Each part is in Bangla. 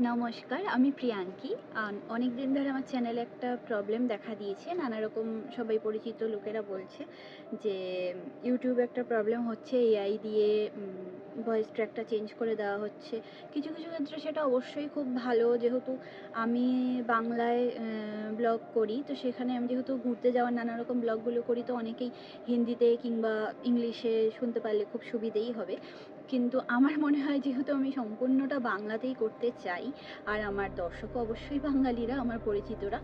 নমস্কার, আমি প্রিয়াঙ্কি। অনেক দিন ধরে আমার চ্যানেলে একটা প্রবলেম দেখা দিয়েছে। নানা রকম সবাই পরিচিত লোকেরা বলছে যে, ইউটিউবে একটা প্রবলেম হচ্ছে, এআই দিয়ে ভয়েস ট্র্যাকটা চেঞ্জ করে দেওয়া হচ্ছে। কিছু কিছু ক্ষেত্রে সেটা অবশ্যই খুব ভালো। যেহেতু আমি বাংলায় ব্লগ করি, তো সেখানে আমি যেহেতু ঘুরতে যাওয়ার নানা রকম ব্লগগুলো করি, তো অনেকেই হিন্দিতে কিংবা ইংলিশে শুনতে পারলে খুব সুবিধেই হবে। কিন্তু আমার মনে হয় যেহেতু আমি সম্পূর্ণটা বাংলাতেই করতে চাই আর আমার দর্শকও অবশ্যই বাঙালিরা, আমার পরিচিতরা।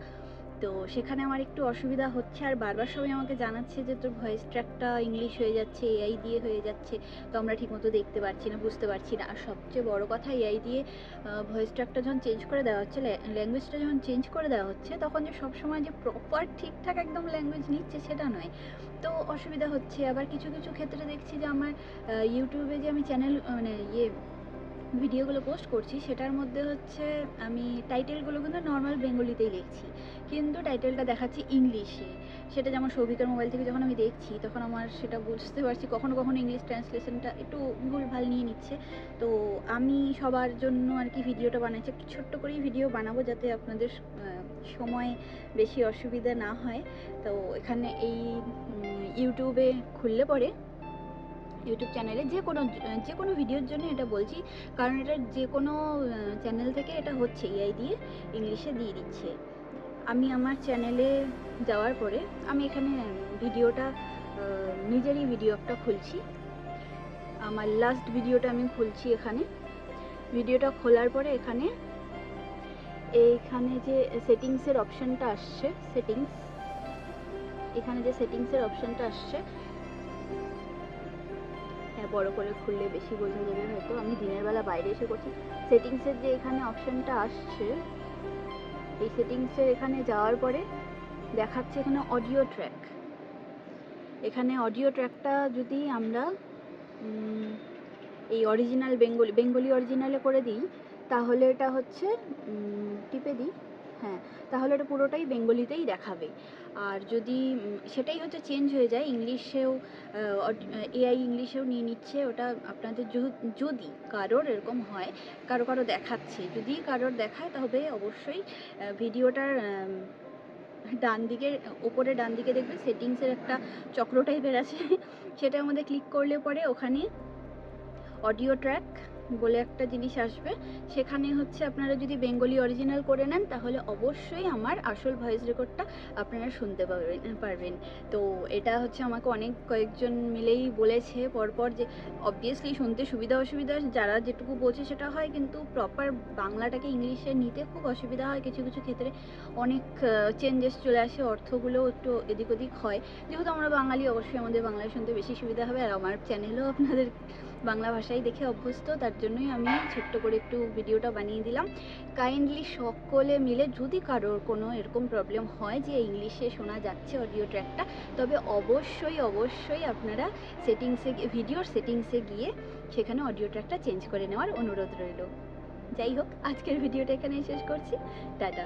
তো সেখানে আমার একটু অসুবিধা হচ্ছে। আর বারবার সবাই আমাকে জানাচ্ছে যে তোর ভয়েস ট্র্যাকটা ইংলিশ হয়ে যাচ্ছে এআই দিয়ে হয়ে যাচ্ছে। তো আমরা ঠিকমতো দেখতে পারছি না, বুঝতে পারছি না। আর সবচেয়ে বড় কথা এআই দিয়ে ভয়েস ট্র্যাকটা যখন চেঞ্জ করে দেওয়া হচ্ছে ল্যাঙ্গুয়েজটা যখন চেঞ্জ করে দেওয়া হচ্ছে, তখন যে সবসময় যে প্রপার ঠিকঠাক একদম ল্যাঙ্গুয়েজ নিচ্ছে সেটা নয়। তো অসুবিধা হচ্ছে। আবার কিছু কিছু ক্ষেত্রে দেখছি যে আমার ইউটিউবে যে আমি চ্যানেল মানে ইয়ে ভিডিওগুলো পোস্ট করছি, সেটার মধ্যে হচ্ছে আমি টাইটেলগুলো কিন্তু নর্মাল বেঙ্গলিতেই লিখছি। কিন্তু টাইটেলটা দেখাচ্ছি ইংলিশে। সেটা যেমন সৌভিকের মোবাইল থেকে যখন আমি দেখছি, তখন আমার সেটা বুঝতে পারছি। কখনো কখনো ইংলিশ ট্রান্সলেশনটা একটু ভুলভাল নিয়ে নিচ্ছে। তো আমি সবার জন্য আর কি ভিডিওটা বানাচ্ছি একটু ছোট্ট করেই ভিডিও বানাবো যাতে আপনাদের সময় বেশি অসুবিধা না হয়। তো এখানে এই ইউটিউবে খুললে পরে ইউটিউব চ্যানেলে যে কোনো যে কোনো ভিডিওর জন্য এটা বলছি। কারণ এটা যে কোনো চ্যানেল থেকে এটা হচ্ছে এআই দিয়ে ইংলিশে দিয়ে দিচ্ছে। আমি আমার চ্যানেলে যাওয়ার পরে আমি এখানে ভিডিওটা নিজেরই ভিডিও একটা খুলছি। আমার লাস্ট ভিডিওটা আমি খুলছি এখানে। ভিডিওটা খোলার পরে এখানে, এইখানে যে সেটিংসের অপশানটা আসছে সেটিংস এখানে যে সেটিংসের অপশানটা আসছে হ্যাঁ বড় করে খুললে বেশি বোঝা যাবে হয়তো। আমি দিনের বেলা বাইরে এসে করছি। সেটিংসের যে এখানে অপশানটা আসছে, এই সেটিংসের এখানে যাওয়ার পরে দেখাচ্ছে এখানে অডিও ট্র্যাক। এখানে অডিও ট্র্যাকটা যদি আমরা এই অরিজিনাল বেঙ্গলি বেঙ্গলি অরিজিনালে করে দিই, তাহলে এটা হচ্ছে টিপে দিই। হ্যাঁ তাহলে এটা পুরোটাই বেঙ্গলিতেই দেখাবে। আর যদি সেটাই হচ্ছে চেঞ্জ হয়ে যায়, ইংলিশেও এআই ইংলিশেও নিয়ে নিচ্ছে, ওটা আপনাদের যদি কারোর এরকম হয়, কারও কারও দেখাচ্ছে, যদি কারোর দেখায়, তবে অবশ্যই ভিডিওটার ডান দিকের ওপরে ডান দিকে দেখবে, সেটিংসের একটা চক্র টাইপের আছে সেটার মধ্যে ক্লিক করলে পরে ওখানে অডিও ট্র্যাক বলে একটা জিনিস আসবে। সেখানে হচ্ছে আপনারা যদি বেঙ্গলি অরিজিনাল করে নেন, তাহলে অবশ্যই আমার আসল ভয়েস রেকর্ডটা আপনারা শুনতে পারবেন পারবেন। তো এটা হচ্ছে আমাকে অনেক কয়েকজন মিলেই বলেছে পরপর যে অবভিয়াসলি শুনতে সুবিধা অসুবিধা, যারা যেটুকু বোঝে সেটা হয়, কিন্তু প্রপার বাংলাটাকে ইংলিশে নিতে খুব অসুবিধা হয়। কিছু কিছু ক্ষেত্রে অনেক চেঞ্জেস চলে আসে অর্থগুলো একটু এদিক ওদিক হয়। যেহেতু আমরা বাঙালি, অবশ্যই আমাদের বাংলায় শুনতে বেশি সুবিধা হবে। আর আমার চ্যানেলও আপনাদের বাংলা ভাষায় দেখে অভ্যস্ত, তার জন্যই আমি ছোট্ট করে একটু ভিডিওটা বানিয়ে দিলাম। কাইন্ডলি সকলে মিলে যদি কারোর কোনো এরকম প্রবলেম হয় যে ইংলিশে শোনা যাচ্ছে অডিও ট্র্যাকটা তবে অবশ্যই অবশ্যই আপনারা সেটিংসে ভিডিওর সেটিংসে গিয়ে সেখানে অডিও ট্র্যাকটা চেঞ্জ করে নেওয়ার অনুরোধ রইল। যাই হোক, আজকের ভিডিওটা এখানেই শেষ করছি। টাটা।